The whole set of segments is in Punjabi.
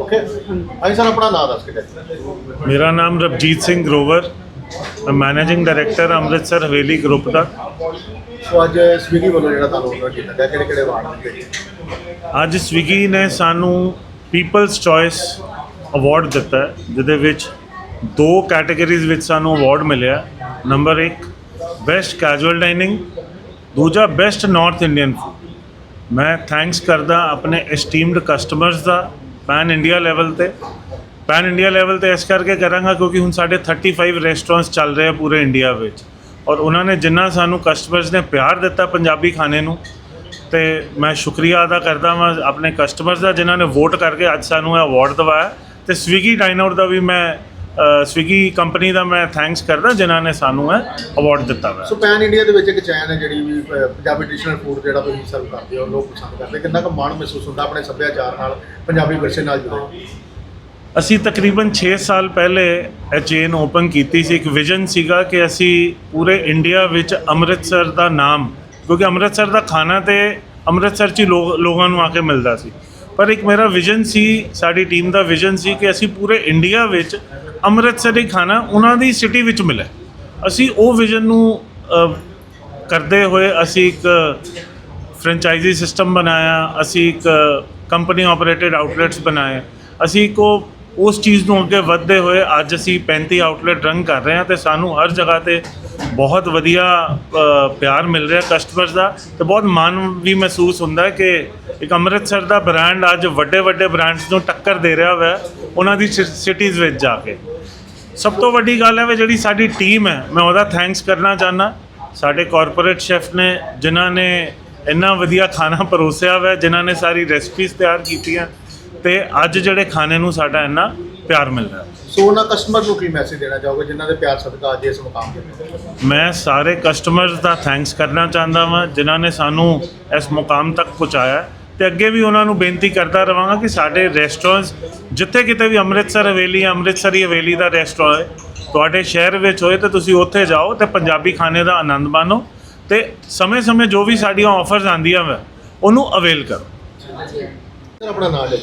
ਓਕੇ ਹਾਂਜੀ ਸਰ ਆਪਣਾ ਨਾਮ ਦੱਸ ਕੇ ਦੱਸੋ ਮੇਰਾ ਨਾਮ Ravjeet Singh Grover. Managing director Amritsar Haveli group ਦਾ। ਸੋ ਅੱਜ ਸਵੀਗੀ ਵੱਲੋਂ ਜਿਹੜਾ ਤੁਹਾਨੂੰ ਆਰਡਰ ਕੀਤਾ ਗਿਆ ਕਿਹੜੇ ਕਿਹੜੇ ਵਾਰਡ ਦਿੱਤੇ ਅੱਜ ਸਵਿਗੀ ਨੇ ਸਾਨੂੰ ਪੀਪਲਸ ਚੋਇਸ ਅਵਾਰਡ ਦਿੱਤਾ ਜਿਹਦੇ ਵਿੱਚ ਦੋ ਕੈਟਾਗਰੀਜ਼ ਵਿੱਚ ਸਾਨੂੰ ਅਵਾਰਡ ਮਿਲਿਆ ਨੰਬਰ 1 ਬੈਸਟ ਕੈਜੂਅਲ ਡਾਈਨਿੰਗ ਦੂਜਾ ਬੈਸਟ ਨਾਰਥ ਇੰਡੀਅਨ ਫੂਡ ਮੈਂ ਥੈਂਕਸ ਕਰਦਾ ਆਪਣੇ ਐਸਟੀਮਡ ਕਸਟਮਰਸ ਦਾ ਪੈਨ ਇੰਡੀਆ ਲੈਵਲ ਤੇ। ਪੈਨ ਇੰਡੀਆ ਲੈਵਲ ਤੇ ਇਸ ਕਰਕੇ ਕਰਾਂਗਾ ਕਿਉਂਕਿ ਹੁਣ ਸਾਡੇ 35 ਰੈਸਟੋਰੈਂਟਸ ਚੱਲ ਰਹੇ ਆ ਪੂਰੇ ਇੰਡੀਆ ਵਿੱਚ। ਔਰ ਉਹਨਾਂ ਨੇ ਜਿੰਨਾ ਸਾਨੂੰ ਕਸਟਮਰਸ ਨੇ ਪਿਆਰ ਦਿੱਤਾ ਪੰਜਾਬੀ ਖਾਣੇ ਨੂੰ, ਤੇ ਮੈਂ ਸ਼ੁਕਰੀਆ ਅਦਾ ਕਰਦਾ ਹਾਂ ਆਪਣੇ ਕਸਟਮਰਸ ਦਾ ਜਿਨ੍ਹਾਂ ਨੇ ਵੋਟ ਕਰਕੇ ਅੱਜ ਸਾਨੂੰ ਇਹ ਅਵਾਰਡ ਦਿਵਾਇਆ। ਤੇ ਸਵਿਗੀ ਡਾਈਨਆਊਟ ਦਾ ਵੀ ਮੈਂ ਸਵਿਗੀ ਕੰਪਨੀ ਦਾ ਮੈਂ ਥੈਂਕਸ ਕਰਦਾ ਜਿਨ੍ਹਾਂ ਨੇ ਸਾਨੂੰ ਇਹ ਅਵਾਰਡ ਦਿੱਤਾ ਵਾ ਸੋ ਪੈਨ ਇੰਡੀਆ ਦੇ ਵਿੱਚ ਇੱਕ ਚੈਨ ਹੈ ਜਿਹੜੀ ਵੀ ਅਹ, ਪੰਜਾਬੀ ਟ੍ਰੈਡੀਸ਼ਨਲ ਫੂਡ ਜਿਹੜਾ ਤੁਸੀਂ ਸਰਵ ਕਰਦੇ ਹੋ ਲੋਕ ਪਸੰਦ ਕਰਦੇ ਕਿੰਨਾ ਕੁ ਮਾਣ ਮਹਿਸੂਸ ਹੁੰਦਾ ਆਪਣੇ ਸੱਭਿਆਚਾਰ ਨਾਲ ਪੰਜਾਬੀ ਵਿਰਸੇ ਨਾਲ ਜੁੜੇ ਅਸੀਂ ਤਕਰੀਬਨ 6 ਸਾਲ ਪਹਿਲੇ ਇਹ ਚੇਨ ਓਪਨ ਕੀਤੀ ਸੀ। ਇੱਕ ਵਿਜ਼ਨ ਸੀਗਾ ਕਿ ਅਸੀਂ ਪੂਰੇ ਇੰਡੀਆ ਵਿੱਚ ਅੰਮ੍ਰਿਤਸਰ ਦਾ ਨਾਮ ਕਿਉਂਕਿ ਅੰਮ੍ਰਿਤਸਰ ਦਾ ਖਾਣਾ ਤੇ ਅੰਮ੍ਰਿਤਸਰ 'ਚ ਹੀ ਲੋਕ ਲੋਕਾਂ ਨੂੰ ਆ ਕੇ ਮਿਲਦਾ ਸੀ। ਪਰ ਇੱਕ ਮੇਰਾ ਵਿਜ਼ਨ ਸੀ ਸਾਡੀ ਟੀਮ ਦਾ ਵਿਜ਼ਨ ਸੀ ਕਿ ਅਸੀਂ ਪੂਰੇ ਇੰਡੀਆ ਵਿੱਚ ਅੰਮ੍ਰਿਤਸਰ ਹੀ ਖਾਣਾ ਉਹਨਾਂ ਦੀ ਸਿਟੀ ਵਿੱਚ ਮਿਲੇ ਅਸੀਂ ਉਹ ਵਿਜ਼ਨ ਨੂੰ ਕਰਦੇ ਹੋਏ ਅਸੀਂ ਇੱਕ ਫਰੈਂਚਾਈਜ਼ੀ ਸਿਸਟਮ ਬਣਾਇਆ, ਅਸੀਂ ਇੱਕ ਕੰਪਨੀ ਆਪਰੇਟਡ ਆਊਟਲੈਟਸ ਬਣਾਏ। ਅਸੀਂ ਇੱਕ ਉਹ, ਉਸ ਚੀਜ਼ ਨੂੰ ਅੱਗੇ ਵਧਦੇ ਹੋਏ ਅੱਜ ਅਸੀਂ 35 ਆਊਟਲੈਟ ਰਨ ਕਰ ਰਹੇ ਹਾਂ ਤੇ ਸਾਨੂੰ ਹਰ ਜਗ੍ਹਾ ਤੇ ਬਹੁਤ ਵਧੀਆ ਪਿਆਰ ਮਿਲ ਰਿਹਾ ਕਸਟਮਰਸ ਦਾ ਤੇ ਬਹੁਤ ਮਾਣ ਵੀ ਮਹਿਸੂਸ ਹੁੰਦਾ ਹੈ ਕਿ ਇੱਕ ਅੰਮ੍ਰਿਤਸਰ ਦਾ ਬ੍ਰਾਂਡ ਅੱਜ ਵੱਡੇ ਵੱਡੇ ਬ੍ਰਾਂਡਸ ਨੂੰ ਟੱਕਰ ਦੇ ਰਿਹਾ ਹੋਇਆ ਉਹਨਾਂ ਦੀ ਸਿਟੀਜ਼ ਵਿੱਚ ਜਾ ਕੇ। ਸਭ ਤੋਂ ਵੱਡੀ ਗੱਲ ਹੈ ਵੀ ਜਿਹੜੀ ਸਾਡੀ ਟੀਮ ਹੈ, ਮੈਂ ਉਹਦਾ ਥੈਂਕਸ ਕਰਨਾ ਚਾਹੁੰਦਾ। ਸਾਡੇ ਕਾਰਪੋਰੇਟ ਸ਼ੈਫ ਨੇ, ਜਿਨ੍ਹਾਂ ਨੇ ਇੰਨਾ ਵਧੀਆ ਖਾਣਾ ਪਰੋਸਿਆ ਹੋਇਆ ਜਿਨ੍ਹਾਂ ਨੇ ਸਾਰੀ ਰੈਸਪੀਜ਼ ਤਿਆਰ ਕੀਤੀਆਂ ਤੇ ਅੱਜ ਜਿਹੜੇ ਖਾਣੇ ਨੂੰ ਸਾਡਾ ਇੰਨਾ ਪਿਆਰ ਮਿਲ ਰਿਹਾ। ਸੋ ਉਹਨਾਂ ਕਸਟਮਰ ਨੂੰ ਕੀ ਮੈਸੇਜ ਦੇਣਾ ਚਾਹੋਗੇ ਜਿਨ੍ਹਾਂ ਦੇ ਪਿਆਰ ਸਦਕਾ ਅੱਜ ਇਸ ਮੁਕਾਮ ਤੇ ਪਹੁੰਚੇ ਮੈਂ ਸਾਰੇ ਕਸਟਮਰਸ ਦਾ ਥੈਂਕਸ ਕਰਨਾ ਚਾਹੁੰਦਾ ਹਾਂ ਜਿਨ੍ਹਾਂ ਨੇ ਸਾਨੂੰ ਇਸ ਮੁਕਾਮ ਤੱਕ ਪਹੁੰਚਾਇਆ ਤੇ ਅੱਗੇ ਵੀ ਉਹਨਾਂ ਨੂੰ ਬੇਨਤੀ ਕਰਦਾ ਰਵਾਂਗਾ ਕਿ ਸਾਡੇ ਰੈਸਟੋਰੈਂਟਸ ਜਿੱਥੇ ਕਿਤੇ ਵੀ ਅੰਮ੍ਰਿਤਸਰ ਹਵੇਲੀ ਅੰਮ੍ਰਿਤਸਰੀ ਹਵੇਲੀ ਦਾ ਰੈਸਟੋਰੈਂਟ ਹੈ ਤੁਹਾਡੇ ਸ਼ਹਿਰ ਵਿੱਚ ਹੋਏ ਤੇ ਤੁਸੀਂ ਉੱਥੇ ਜਾਓ ਤੇ ਪੰਜਾਬੀ ਖਾਣੇ ਦਾ ਆਨੰਦ ਮਾਣੋ ਤੇ ਸਮੇਂ-ਸਮੇਂ ਜੋ ਵੀ ਸਾਡੀਆਂ ਆਫਰਸ ਆਉਂਦੀਆਂ ਵਾ ਉਹਨੂੰ ਅਵੇਲ ਕਰੋ। ਆਪਣਾ ਨਾਮ ਲੈ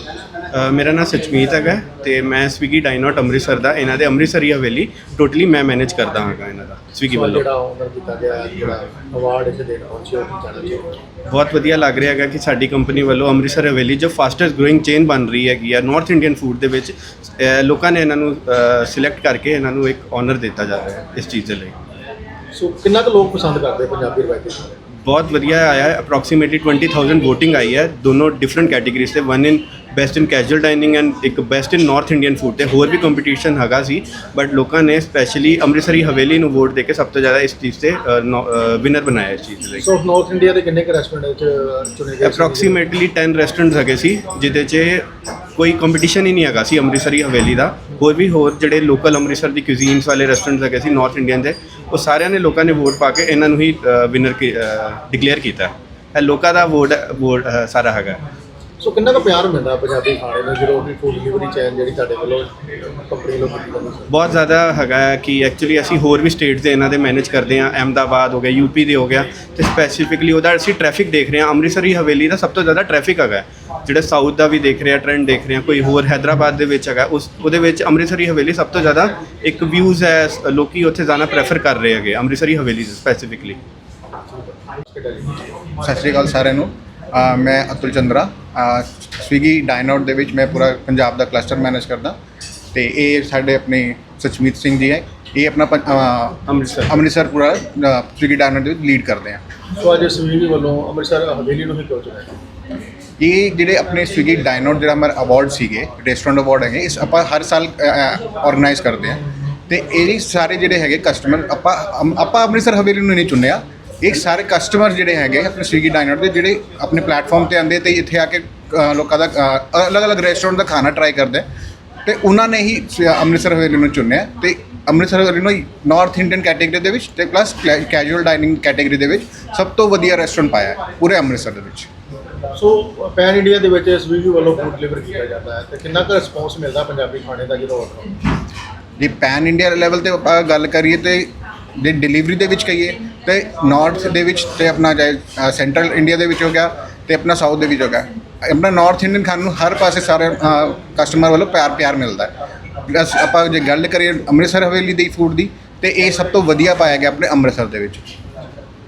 ਅ, ਮੇਰਾ ਨਾਮ ਸਚਮੀਤ ਹੈਗਾ ਤੇ ਮੈਂ ਸਵਿਗੀ ਡਾਈਨੋਟ ਅੰਮ੍ਰਿਤਸਰ ਦਾ ਇਹਨਾਂ ਦੇ ਅੰਮ੍ਰਿਤਸਰੀ ਹਵੇਲੀ। ਟੋਟਲੀ ਮੈਂ ਮੈਨੇਜ ਕਰਦਾ ਹਾਂ ਇਹਨਾਂ ਦਾ ਸਵਿਗੀ ਵੱਲੋਂ। ਜਿਹੜਾ ਆਨਰ ਕੀਤਾ ਗਿਆ ਹੈ, ਜਿਹੜਾ ਅਵਾਰਡ ਇੱਥੇ ਦੇਣਾ ਉਹ ਚੀਜ਼ ਕੀ ਕਹਿਣਾ ਚਾਹੋਗੇ ਬਹੁਤ ਵਧੀਆ ਲੱਗ ਰਿਹਾ ਹੈਗਾ ਕਿ ਸਾਡੀ ਕੰਪਨੀ ਵੱਲੋਂ ਅੰਮ੍ਰਿਤਸਰ ਹਵੇਲੀ ਜੋ ਫਾਸਟੈਸਟ ਗਰੋਇੰਗ ਚੇਨ ਬਣ ਰਹੀ ਹੈਗੀ ਆ ਨਾਰਥ ਇੰਡੀਅਨ ਫੂਡ ਦੇ ਵਿੱਚ ਅ, ਲੋਕਾਂ ਨੇ ਇਹਨਾਂ ਨੂੰ ਸਿਲੈਕਟ ਕਰਕੇ ਇਹਨਾਂ ਨੂੰ ਇੱਕ ਆਨਰ ਦਿੱਤਾ ਜਾ ਰਿਹਾ ਹੈ ਇਸ ਚੀਜ਼ ਦੇ ਲਈ। ਸੋ ਕਿੰਨਾ ਕੁ ਲੋਕ ਪਸੰਦ ਕਰਦੇ ਪੰਜਾਬੀ ਰਵਾਇਤੀ ਖਾਣੇ ਬਹੁਤ ਵਧੀਆ ਆਇਆ ਹੈ। ਅਪਰੋਕਸੀਮੇਟਲੀ 20000 VOTING ਆਈ ਹੈ। ਦੋਨੋਂ ਡਿਫਰੈਂਟ ਕੈਟਾਗਰੀਜ਼ ਤੇ won in best in casual dining and ਇੱਕ best in north Indian food ਤੇ। ਹੋਰ ਵੀ ਕੰਪੀਟੀਸ਼ਨ ਹੈਗਾ ਸੀ ਬਟ ਲੋਕਾਂ ਨੇ ਸਪੈਸ਼ਲੀ ਅੰਮ੍ਰਿਤਸਰੀ ਹਵੇਲੀ ਨੂੰ ਵੋਟ ਦੇ ਕੇ ਸਭ ਤੋਂ ਜ਼ਿਆਦਾ ਇਸ ਚੀਜ਼ ਤੇ ਵਿਨਰ ਬਣਾਇਆ ਇਸ ਚੀਜ਼ ਦੇ ਲਈ ਸੋ ਨਾਰਥ ਇੰਡੀਆ ਦੇ ਕਿੰਨੇ ਕੁ ਰੈਸਟੋਰੈਂਟ ਚੁਣੇ ਗਏ? ਅਪਰੋਕਸੀਮੇਟਲੀ 10 ਰੈਸਟੋਰੈਂਟਸ ਹੈਗੇ ਸੀ ਜਿਹਦੇ 'ਚ ਕੋਈ ਕੰਪੀਟੀਸ਼ਨ ਹੀ ਨਹੀਂ ਹੈਗਾ ਸੀ ਅੰਮ੍ਰਿਤਸਰੀ ਹਵੇਲੀ ਦਾ। ਹੋਰ ਵੀ ਹੋਰ ਜਿਹੜੇ ਲੋਕਲ ਅੰਮ੍ਰਿਤਸਰ ਦੀ ਕੁਜ਼ੀਨਸ ਵਾਲੇ ਰੈਸਟੋਰੈਂਟਸ ਹੈਗੇ ਸੀ ਨਾਰਥ ਇੰਡੀਅਨ ਦੇ, ਉਹ ਸਾਰਿਆਂ ਨੇ ਲੋਕਾਂ ਨੇ ਵੋਟ ਪਾ ਕੇ ਇਹਨਾਂ ਨੂੰ ਹੀ ਵਿਨਰ ਡਿਕਲੇਅਰ ਕੀਤਾ। ਹੈ ਲੋਕਾਂ ਦਾ ਵੋਟ ਵੋਟ ਸਾਰਾ ਹੈਗਾ। ਸੋ ਕਿੰਨਾ ਕੁ ਪਿਆਰ ਮਿਲਦਾ ਪੰਜਾਬੀ ਖਾਣੇ ਨੂੰ ਜਦੋਂ ਵੀ ਫੂਡ ਡਿਲੀਵਰੀ ਚੈਨ ਜਿਹੜੀ ਤੁਹਾਡੇ ਵੱਲੋਂ ਕੰਪਨੀ ਵੱਲੋਂ ਕੀਤੀ ਜਾਂਦੀ ਹੈ ਬਹੁਤ ਜ਼ਿਆਦਾ ਹੈਗਾ ਹੈ ਕਿ ਐਕਚੁਅਲੀ ਅਸੀਂ ਹੋਰ ਵੀ ਸਟੇਟਸ ਦੇ ਇਹਨਾਂ ਦੇ ਮੈਨੇਜ ਕਰਦੇ ਹਾਂ ਅਹਿਮਦਾਬਾਦ ਹੋ ਗਿਆ ਯੂਪੀ ਦੇ ਹੋ ਗਿਆ ਤੇ ਸਪੈਸੀਫਿਕਲੀ ਉਹਦਾ ਅਸੀਂ ਟ੍ਰੈਫਿਕ ਦੇਖ ਰਹੇ ਹਾਂ ਅੰਮ੍ਰਿਤਸਰੀ ਹਵੇਲੀ ਦਾ ਸਭ ਤੋਂ ਜ਼ਿਆਦਾ ਟ੍ਰੈਫਿਕ ਹੈਗਾ। ਜਿਹੜੇ ਸਾਊਥ ਦਾ ਵੀ ਦੇਖ ਰਹੇ ਆ ਟ੍ਰੈਂਡ ਦੇਖ ਰਹੇ ਹਾਂ ਕੋਈ ਹੋਰ ਹੈਦਰਾਬਾਦ ਦੇ ਵਿੱਚ ਹੈਗਾ ਉਸ ਉਹਦੇ ਵਿੱਚ ਅੰਮ੍ਰਿਤਸਰੀ ਹਵੇਲੀ ਸਭ ਤੋਂ ਜ਼ਿਆਦਾ ਇੱਕ ਵਿਊਜ਼ ਹੈ ਲੋਕੀ ਉੱਥੇ ਜਾਣਾ ਪ੍ਰੈਫਰ ਕਰ ਰਹੇ ਹੈਗੇ ਅੰਮ੍ਰਿਤਸਰੀ ਹਵੇਲੀ ਸਪੈਸੀਫਿਕਲੀ ਸਤਿ ਸ਼੍ਰੀ ਅਕਾਲ ਸਾਰਿਆਂ ਨੂੰ। ਮੈਂ ਅਤੁਲ ਚੰਦਰਾ ਸਵੀਗੀ ਡਾਈਨਆਊਟ ਦੇ ਵਿੱਚ ਮੈਂ ਪੂਰਾ ਪੰਜਾਬ ਦਾ ਕਲਸਟਰ ਮੈਨੇਜ ਕਰਦਾ ਤੇ ਇਹ ਸਾਡੇ ਆਪਣੇ ਸਚਮੀਤ ਸਿੰਘ ਜੀ ਹੈ। ਇਹ ਆਪਣਾ ਪੰ- ਅ, ਅੰਮ੍ਰਿਤਸਰ। ਅੰਮ੍ਰਿਤਸਰ ਪੂਰਾ ਸਵੀਗੀ ਡਾਈਨਆਊਟ ਦੇ ਵਿੱਚ ਲੀਡ ਕਰਦੇ ਆ। ਸੋ ਅੱਜ ਸਵੀਗੀ ਵੱਲੋਂ ਅੰਮ੍ਰਿਤਸਰ ਹਵੇਲੀ ਨੂੰ ਹੀ ਕਿਉਂ ਚੁਣਿਆ ਇਹ ਜਿਹੜੇ ਆਪਣੇ ਸਵੀਗੀ ਡਾਈਨਆਊਟ ਜਿਹੜਾ ਹਮਾਰਾ ਅਵਾਰਡ ਸੀਗੇ ਰੈਸਟੋਰੈਂਟ ਅਵਾਰਡ ਹੈਗੇ ਇਸ ਆਪਾਂ ਹਰ ਸਾਲ ਆਰਗੇਨਾਈਜ਼ ਕਰਦੇ ਆ। ਤੇ ਇਹ ਸਾਰੇ ਜਿਹੜੇ ਹੈਗੇ ਕਸਟਮਰ ਆਪਾਂ ਅਮ- ਆਪਾਂ ਅੰਮ੍ਰਿਤਸਰ ਹਵੇਲੀ ਨੂੰ ਨਹੀਂ ਚੁਣਿਆ। ਇਹ ਸਾਰੇ ਕਸਟਮਰ ਜਿਹੜੇ ਹੈਗੇ ਆਪਣੇ ਸਵੀਗੀ ਡਾਈਨਆਊਟ ਦੇ ਜਿਹੜੇ ਆਪਣੇ ਪਲੇਟਫਾਰਮ ਤੇ ਆਉਂਦੇ ਤੇ ਇੱਥੇ ਆ ਕੇ ਲੋਕਾਂ ਦਾ ਅਲੱਗ-ਅਲੱਗ ਰੈਸਟੋਰੈਂਟ ਦਾ ਖਾਣਾ ਟਰਾਈ ਕਰਦੇ। ਤੇ ਉਹਨਾਂ ਨੇ ਹੀ ਅੰਮ੍ਰਿਤਸਰ ਹਵੇਲੀ ਨੂੰ ਚੁਣਿਆ। ਤੇ ਅੰਮ੍ਰਿਤਸਰ ਹਵੇਲੀ ਨੂੰ ਨਾਰਥ ਇੰਡੀਅਨ ਕੈਟਾਗਰੀ ਦੇ ਵਿੱਚ ਤੇ ਪਲੱਸ ਕੈਜੂਅਲ ਡਾਈਨਿੰਗ ਕੈਟਾਗਰੀ ਦੇ ਵਿੱਚ ਸਭ ਤੋਂ ਵਧੀਆ ਰੈਸਟੋਰੈਂਟ ਪਾਇਆ ਹੈ ਪੂਰੇ ਅੰਮ੍ਰਿਤਸਰ ਦੇ ਵਿੱਚ। ਸੋ ਪੈਨ ਇੰਡੀਆ ਦੇ ਵਿੱਚ ਸਵੀਗੀ ਵੱਲੋਂ ਫੂਡ ਡਿਲੀਵਰ ਕੀਤਾ ਜਾਂਦਾ ਹੈ। ਤੇ ਕਿੰਨਾ ਕੁ ਰਿਸਪੌਂਸ ਮਿਲਦਾ ਪੰਜਾਬੀ ਖਾਣੇ ਦਾ ਜਦੋਂ ਆਰਡਰ ਜੇ ਪੈਨ ਇੰਡੀਆ ਲੈਵਲ ਤੇ ਆਪਾਂ ਗੱਲ ਕਰੀਏ ਤੇ ਜੇ ਡਿਲੀਵਰੀ ਦੇ ਵਿੱਚ ਕਹੀਏ ਤੇ ਨਾਰਥ ਦੇ ਵਿੱਚ ਤੇ ਆਪਣਾ ਚਾਹੇ ਸੈਂਟਰਲ ਇੰਡੀਆ ਦੇ ਵਿੱਚ ਹੋ ਗਿਆ ਤੇ ਆਪਣਾ ਸਾਊਥ ਦੇ ਵਿੱਚ ਹੋ ਗਿਆ। ਆਪਣਾ ਨਾਰਥ ਇੰਡੀਅਨ ਖਾਣ ਨੂੰ ਹਰ ਪਾਸੇ ਸਾਰੇ ਕਸਟਮਰ ਵੱਲੋਂ ਪਿਆਰ ਪਿਆਰ ਮਿਲਦਾ ਹੈ। ਪਲੱਸ ਆਪਾਂ ਜੇ ਗੱਲ ਕਰੀਏ ਅੰਮ੍ਰਿਤਸਰ ਹਵੇਲੀ ਦੇ ਫੂਡ ਦੀ, ਤੇ ਇਹ ਸਭ ਤੋਂ ਵਧੀਆ ਪਾਇਆ ਗਿਆ ਆਪਣੇ ਅੰਮ੍ਰਿਤਸਰ ਦੇ ਵਿੱਚ।